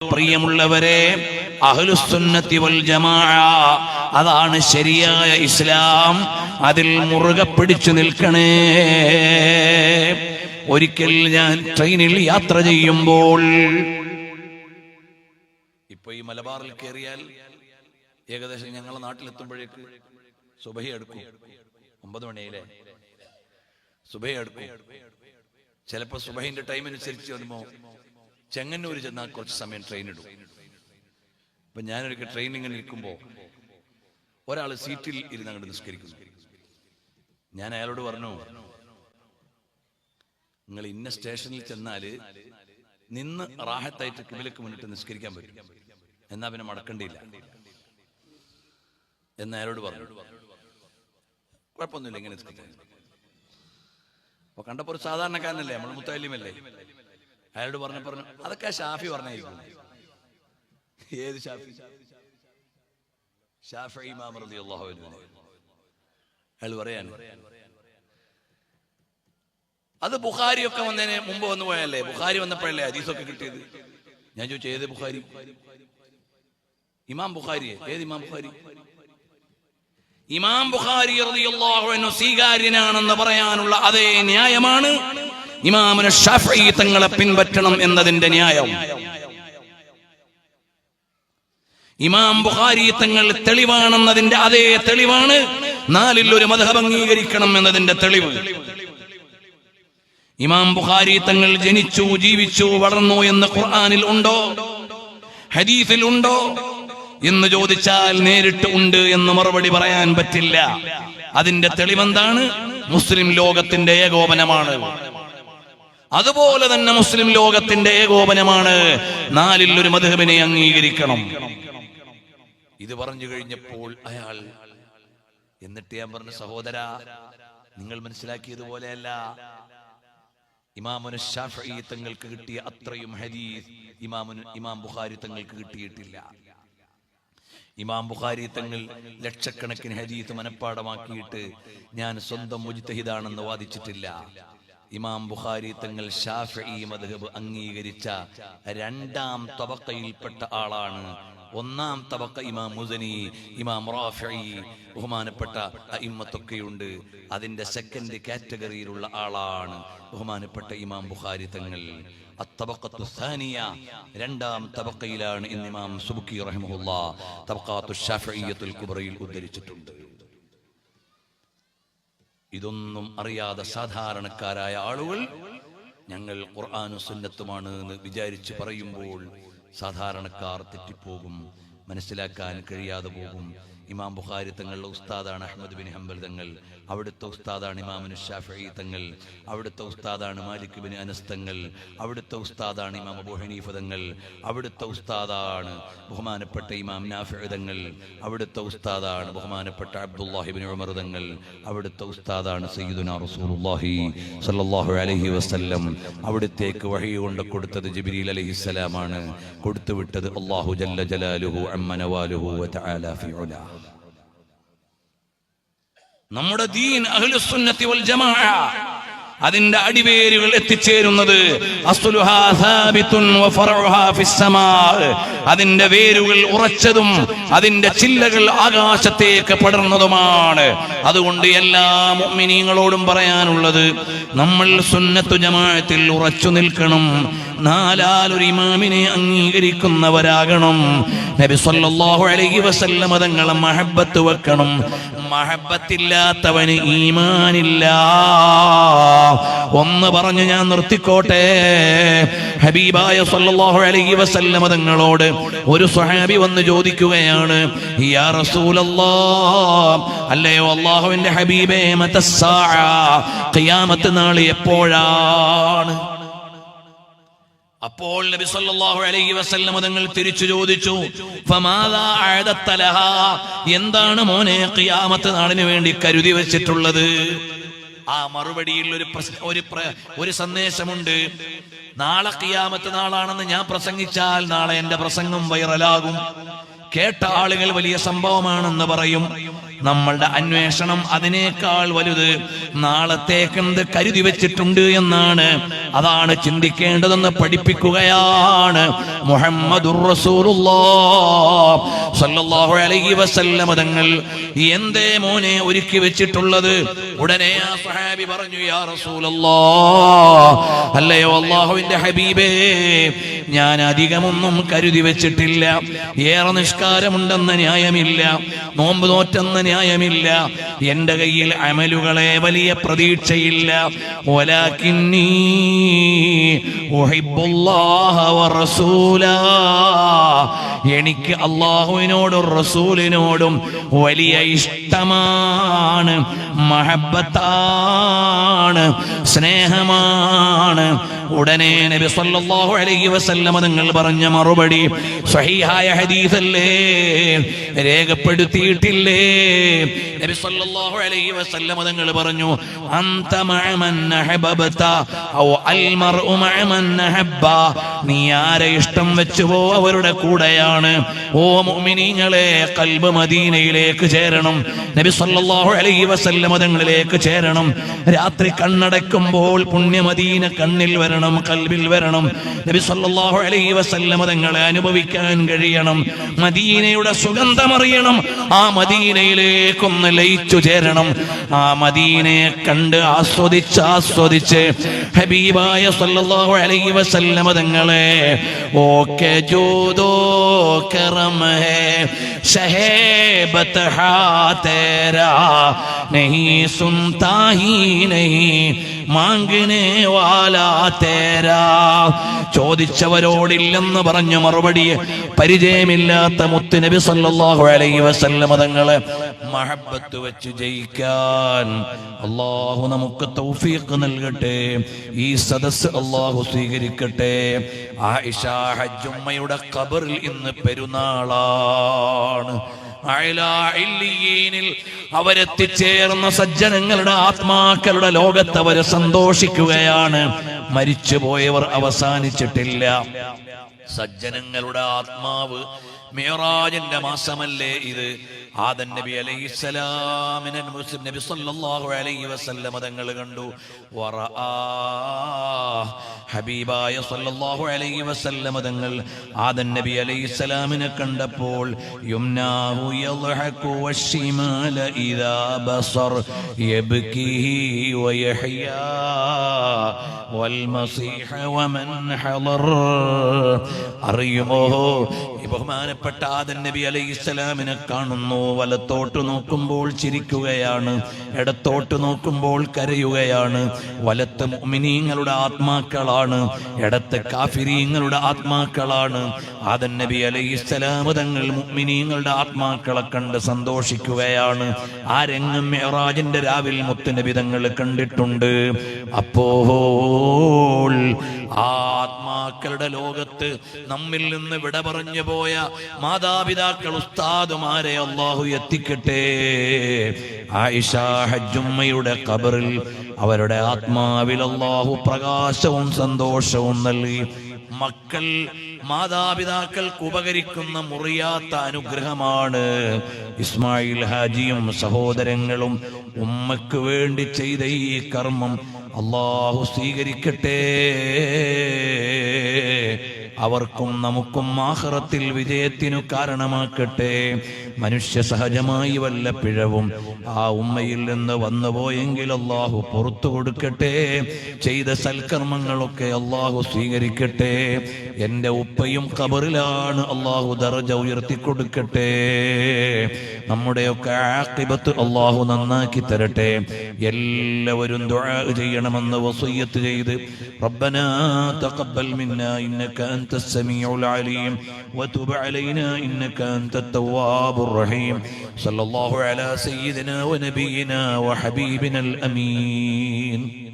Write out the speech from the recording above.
പ്രിയമുള്ളവരെ അഹ്ലുസുന്നത്തി വൽ ജമാഅ അതാണ് ശരിയായ ഇസ്ലാം. അതിൽ മുറുകെ പിടിച്ചു നിൽക്കണേ. ഒരിക്കൽ ഞാൻ ട്രെയിനിൽ യാത്ര ചെയ്യുമ്പോൾ ഇപ്പൊ ഈ മലബാറിൽ കയറിയാൽ ഏകദേശം ഞങ്ങളെ നാട്ടിലെത്തുമ്പോഴേക്ക് സുബഹി ഒമ്പത് മണിയിലെ സുബഹി ചിലപ്പോ സുബഹിന്റെ ടൈം അനുസരിച്ച് വരുമ്പോ ചെങ്ങന്നൂർ ചെന്നാൽ കുറച്ച് സമയം ട്രെയിൻ ഇടും. അപ്പൊ ഞാനൊരിക്കൽ ട്രെയിനിങ്ങിൽ നിൽക്കുമ്പോ ഒരാൾ സീറ്റിൽ ഇരുന്ന് അങ്ങോട്ട് നിസ്കരിക്കുന്നു. ഞാൻ അയാളോട് പറഞ്ഞു നിങ്ങൾ ഇന്ന സ്റ്റേഷനിൽ ചെന്നാൽ നിന്ന് റാഹത്തായിട്ട് കിബിലക്ക് മുന്നിട്ട് നിസ്കരിക്കാൻ പറ്റും. എന്നാ പിന്നെ മടക്കണ്ടിയില്ല. എന്ന് അയാളോട് പറഞ്ഞു. കുഴപ്പമൊന്നുമില്ല ഇങ്ങനെ നിസ്കരിക്കാൻ അപ്പൊ കണ്ടപ്പോ ഒരു സാധാരണക്കാരനല്ലേ നമ്മൾ മുത്താലിമല്ലേ അയാളോട് പറഞ്ഞ പറഞ്ഞു അതൊക്കെ ഷാഫി പറഞ്ഞായിരിക്കും ഏത് ഷാഫി? ഷാഫി ഇമാം അയാൾ പറയാൻ അത് ബുഖാരി ഒക്കെ വന്നതിന് മുമ്പ് വന്നു പോയല്ലേ ബുഖാരി വന്നപ്പോഴല്ലേ ഹദീസൊക്കെ കിട്ടിയത്? ഞാൻ ചോദിച്ചു ഏത് ബുഖാരി? ഇമാം ബുഖാരി ഏത് ഇമാം ബുഖാരി? ഇമാം ബുഖാരി സ്വീകാര്യനാണെന്ന് പറയാനുള്ള അതേ ന്യായമാണ് ഇമാമുന ഷാഫി തങ്ങളെ പിൻപറ്റണം എന്നതിന്റെ ന്യായം. ഇമാം ബുഖാരി തങ്ങൾ തെളിവാണെന്നതിന്റെ അതേ തെളിവാണ്. നാലിൽ ഒരു മതഹബ് അംഗീകരിക്കണം എന്നതിന്റെ തെളിവ്. ഇമാം ബുഖാരി തങ്ങൾ ജനിച്ചു ജീവിച്ചു വളർന്നു എന്ന് ഖുർആാനിൽ ഉണ്ടോ? ഹദീഫിൽ ഉണ്ടോ? എന്ന് ചോദിച്ചാൽ നേരിട്ട് ഉണ്ട് എന്ന് മറുപടി പറയാൻ പറ്റില്ല. അതിന്റെ തെളിവെന്താണ്? മുസ്ലിം ലോകത്തിന്റെ ഏകോപനമാണ്. അതുപോലെ തന്നെ മുസ്ലിം ലോകത്തിന്റെ ഏകോപനമാണ് നാലിൽ ഒരു മധുഹബിനെ അംഗീകരിക്കണം. ഇത് പറഞ്ഞു കഴിഞ്ഞപ്പോൾ അയാൾ എന്നിട്ട് ഞാൻ പറഞ്ഞ സഹോദര നിങ്ങൾ മനസ്സിലാക്കിയതുപോലെയല്ല. ഇമാമുന ഷാഫി തങ്ങൾക്ക് കിട്ടിയ അത്രയും ഹദീസ് ഇമാമുന് ഇമാം ബുഖാരി തങ്ങൾക്ക് കിട്ടിയിട്ടില്ല. ഇമാം ബുഖാരി തങ്ങൾ ലക്ഷക്കണക്കിന് ഹദീസ് മനഃപ്പാടമാക്കിയിട്ട് ഞാൻ സ്വന്തം മുജ്തഹിദാണെന്ന് വാദിച്ചിട്ടില്ല. ഇമാം ബുഖാരി തങ്ങൾ ഷാഫി മദ്ഹബ് അംഗീകരിച്ച രണ്ടാം തബക്കയിൽപ്പെട്ട ആളാണ്. ഒന്നാം തബക്ക ഇമാം മുസനി ഇമാം റാഫി ബഹുമാനപ്പെട്ട അയിമ്മത്തൊക്കെയുണ്ട് അതിന്റെ സെക്കൻഡ് കാറ്റഗറിയിലുള്ള ആളാണ് ബഹുമാനപ്പെട്ട ഇമാം ബുഖാരി തങ്ങൾ. സാനിയ രണ്ടാം തബക്കയിലാണ് ഇന്ന് ഇമാം സുബുക്കി റഹ്മുല്ല തബക്കാത്തു ഷാഫിയത്തുൽ കുബ്രയിൽ ഉദ്ധരിച്ചിട്ടുണ്ട്. ഇതൊന്നും അറിയാതെ സാധാരണക്കാരായ ആളുകൾ ഞങ്ങൾ ഖുർആാനു സുന്നത്തുമാണ് എന്ന് വിചാരിച്ച് പറയുമ്പോൾ സാധാരണക്കാർ തെറ്റിപ്പോകും മനസ്സിലാക്കാൻ കഴിയാതെ പോകും. ഇമാം ബുഖാരി തങ്ങളുടെ ഉസ്താദാണ് അഹമ്മദ് ബിൻ ഹംബൽ തങ്ങൾ അവിടുത്തെ ഉസ്താദാണ് ഇമാമുന് ഷാഫി തങ്ങൾ അവിടുത്തെ ഉസ്താദാണ് മാലിക് ബിൻ അനസ് തങ്ങൾ അവിടുത്തെ ഉസ്താദാണ് ഇമാം അബു ഹനീഫ തങ്ങൾ അവിടുത്തെ ഉസ്താദാണ് ബഹുമാനപ്പെട്ട ഇമാം നാഫി തങ്ങൾ അവിടുത്തെ ഉസ്താദാണ് ബഹുമാനപ്പെട്ട അബ്ദുല്ലാഹി ബിൻ ഉമർ തങ്ങൾ അവിടുത്തെ ഉസ്താദാണ് സയ്യിദുന റസൂലുള്ളാഹി സല്ലല്ലാഹു അലൈഹി വസല്ലം. അവിടുത്തേക്ക് വഹി കൊണ്ട് കൊടുത്തത് ജിബ്രീൽ അലൈഹിസ്സലാമാണ് കൊടുത്തുവിട്ടത് അല്ലാഹു ജല്ല ജലാലുഹു അമ്മനവാലുഹു വതആല ഫി ഉലാ. നമ്മുടെ ദീൻ അഹ്ലുസുന്നത്തി വൽ ജമാഅ. അതിന്റെ അടിവേരുകൾ എത്തിച്ചേരുന്നത് അതിന്റെ വേരുകൾ ഉറച്ചതും അതിന്റെ ചില്ലകൾ ആകാശത്തേക്ക് പടർന്നതുമാണ്. അതുകൊണ്ട് എല്ലാ മുഅ്മിനീങ്ങളോടും പറയാനുള്ളത് നമ്മൾ സുന്നത്തു ജമാഅത്തിൽ ഉറച്ചു നിൽക്കണം. നാലാൽ ഒരു ഇമാമിനെ അംഗീകരിക്കുന്നവരാകണം. നബി സല്ലല്ലാഹു അലൈഹി വസല്ലം തങ്ങളെ മഹബത്ത് വെക്കണം. മഹബത്തില്ലാത്തവന് ഈമാനില്ല. ഒന്ന് പറഞ്ഞു ഞാൻ നിർത്തിക്കോട്ടെ. ഹബീബായ സല്ലല്ലാഹു അലൈഹി വസല്ലം തങ്ങളോട് ഒരു സ്വഹാബി വന്ന് ചോദിക്കുകയാണ് യാ റസൂലല്ലാഹ് അല്ലയോ അല്ലാഹുവിന്റെ ഹബീബേ മതസ്സാ ഖിയാമത്ത് നാൾ എപ്പോഴാണ്? അപ്പോൾ നബി സല്ലല്ലാഹു അലൈഹി വസല്ലം തങ്ങൾ തിരിച്ചു ചോദിച്ചു എന്താണ് മോനെ ഖിയാമത്ത് നാളിന് വേണ്ടി കരുതി വെച്ചിട്ടുള്ളത്? ആ മറുപടിയിൽ ഒരു ഒരു ഒരു സന്ദേശമുണ്ട്. നാളെ ഖിയാമത്ത് നാളാണെന്ന് ഞാൻ പ്രസംഗിച്ചാൽ നാളെ എന്റെ പ്രസംഗം വൈറലാകും. കേട്ട ആളുകൾ വലിയ സംഭവമാണെന്ന് പറയും. നമ്മളുടെ അന്വേഷണം അതിനേക്കാൾ വലുത് നാളത്തേക്ക് കരുതി വെച്ചിട്ടുണ്ട് എന്നാണ്. അതാണ് ചിന്തിക്കേണ്ടതെന്ന് പഠിപ്പിക്കുകയാണ് മുഹമ്മദുർ റസൂലുള്ളാഹ്. അലൈഹി വസല്ലമ തങ്ങൾ എന്തേ മോനെ ഒരുക്കി വെച്ചിട്ടുള്ളത്? ഉടനെ ആ സ്വഹാബി പറഞ്ഞു യാ റസൂലല്ലാഹ് അല്ലയോ അള്ളാഹുവിന്റെ ഹബീബേ ഞാൻ അധികമൊന്നും കരുതി വെച്ചിട്ടില്ല. ഏറെ നിഷ്കാരമുണ്ടെന്ന ന്യായമില്ല. നോമ്പ് നോറ്റെന്ന ന്യായമില്ല. എന്റെ കയ്യിൽ അമലുകളെ വലിയ പ്രതീക്ഷയില്ല. എനിക്ക് അള്ളാഹുവിനോടും റസൂലിനോടും വലിയ ഇഷ്ടമാണ് മഹബത്താണ് സ്നേഹമാണ്. ഉടനെ നബി സല്ലല്ലാഹു അലൈഹി വസല്ലമ നിങ്ങൾ പറഞ്ഞ മറുപടി സ്വഹീഹായ ഹദീസല്ലേ രേഖപ്പെടുത്തിയിട്ടില്ലേ? നബി സല്ലല്ലാഹു അലൈഹി വസല്ലമ തങ്ങൾ പറഞ്ഞു അന്ത മഅ മൻ അഹബബത ഔ അൽ മർഉ മഅ മൻ അഹബ്ബ. നീ ആരെ ഇഷ്ടം വെച്ചുവോ അവരുടെ കൂടെയാണ്. ഓ മുഅ്മിനീങ്ങളെ കൽബ് മദീനയിലേക്ക് ചേരണം. നബി സല്ലല്ലാഹു അലൈഹി വസല്ലമ തങ്ങളിലേക്ക് ചേരണം. രാത്രി കണ്ണടക്കുമ്പോൾ പുണ്യമദീന കണ്ണിൽ വരണം കൽബിൽ വരണം. നബി സല്ലല്ലാഹു അലൈഹി വസല്ലമ തങ്ങളെ അനുഭവിക്കാൻ കഴിയണം. മദീനയുടെ സുഗന്ധമറിയണം. ആ മദീനയിലേക്കൊന്ന് ലയിച്ചു ചേരണം. ആ മദീനയെ കണ്ട് ആസ്വദിച്ച് ആസ്വദിച്ച് ഹബീബായ സല്ലല്ലാഹു അലൈഹി വസല്ലമ തങ്ങളെ ഓക്കെ ജോദോ കറം ഹേ ഷഹേബത്ത് ഹാ തേരാ नहीं सुनता ही नहीं മാങ്കിനെ വാലാ തേരാ. ചോദിച്ചവരോടില്ലെന്ന് പറഞ്ഞു മറുപടി പരിചയമില്ലാത്ത മുത്തുനബി സല്ലല്ലാഹു അലൈഹി വസല്ലമ തങ്ങളെ മഹബത്ത് വെച്ച് ജയിക്കാൻ അള്ളാഹു നമുക്ക് തൗഫീഖ് നൽകട്ടെ. ഈ സദസ് അള്ളാഹു സ്വീകരിക്കട്ടെ. ആയിഷ ഹജ്ജുമ്മയുടെ ഖബറിൽ ഇന്ന് പെരുന്നാളാണ്. അവരെത്തിച്ചേർന്ന സജ്ജനങ്ങളുടെ ആത്മാക്കളുടെ ലോകത്ത് അവർ സന്തോഷിക്കുകയാണ്. മരിച്ചുപോയവർ അവസാനിച്ചിട്ടില്ല. സജ്ജനങ്ങളുടെ ആത്മാവ് മേറാജിന്റെ മാസമല്ലേ ഇത്? ആദൻ നബി അലൈഹിസ്സലാമിനെ മുസ്ലിം നബി സല്ലല്ലാഹു അലൈഹി വസല്ലം തങ്ങൾ കണ്ടു. വറആ ഹബീബായ സല്ലല്ലാഹു അലൈഹി വസല്ലം തങ്ങൾ ആദൻ നബി അലൈഹിസ്സലാമിനെ കണ്ടപ്പോൾ യുംനാഹു യദ്ഹഖു വശിമാല ഇദാ ബസർ യബ്കിഹി വയഹ്യാ വൽ മസീഹ വമൻ ഹളർ അറിയുമോ ബഹുമാനപ്പെട്ട ആദൻ നബി അലൈഹി ഇസ്ലാമിനെ കാണുന്നു. വലത്തോട്ട് നോക്കുമ്പോൾ ചിരിക്കുകയാണ്. ഇടത്തോട്ട് നോക്കുമ്പോൾ കരയുകയാണ്. വലത്ത് മുഅ്മിനീങ്ങളുടെ ആത്മാക്കളാണ്. ഇടത്ത് കാഫിരീങ്ങളുടെ ആത്മാക്കളാണ്. ആദൻ നബി അലൈഹി ഇസ്ലാം തങ്ങൾ മുഅ്മിനീങ്ങളുടെ ആത്മാക്കളെ കണ്ട് സന്തോഷിക്കുകയാണ്. ആ രംഗം മെഹറാജിന്റെ രാവിൽ മുത്തുനബി തങ്ങൾ കണ്ടിട്ടുണ്ട്. അപ്പോൾ ആത്മാക്കളുടെ ലോകത്ത് നമ്മിൽ നിന്ന് വിട പറഞ്ഞു പോയ മാതാപിതാക്കൾ ഉസ്താദുമാരെ അള്ളാഹു എത്തിക്കട്ടെ. ആയിഷ ഖബറിൽ അവരുടെ ആത്മാവിൽ അള്ളാഹു പ്രകാശവും സന്തോഷവും നൽകി. മക്കൾ മാതാപിതാക്കൾക്ക് ഉപകരിക്കുന്ന മുറിയാത്ത അനുഗ്രഹമാണ്. ഇസ്മായിൽ ഹാജിയും സഹോദരങ്ങളും ഉമ്മക്ക് വേണ്ടി ചെയ്ത ഈ കർമ്മം അള്ളാഹു സ്വീകരിക്കട്ടെ. അവർക്കും നമുക്കും ആഹ്റത്തിൽ വിജയത്തിനു കാരണമാക്കട്ടെ. മനുഷ്യ സഹജമായി വല്ല പിഴവും ആ ഉമ്മയിൽ നിന്ന് വന്നുപോയെങ്കിൽ അള്ളാഹു പുറത്തു കൊടുക്കട്ടെ. ചെയ്ത സൽക്കർമ്മങ്ങളൊക്കെ അള്ളാഹു സ്വീകരിക്കട്ടെ. എന്റെ ഉപ്പയും കബറിലാണ് അള്ളാഹു ദർജ ഉയർത്തി കൊടുക്കട്ടെ. നമ്മുടെയൊക്കെ ആക്കിബത്ത് അള്ളാഹു നന്നാക്കി തരട്ടെ. എല്ലാവരും ദുആ ചെയ്യണമെന്ന് വസയ്യത്ത് ചെയ്ത് റബ്ബനാ തഖബ്ബൽ മിന്നാ ഇന്നക أنت السميع العليم. وتب علينا إنك أنت التواب الرحيم. صلى الله على سيدنا ونبينا وحبيبنا الأمين.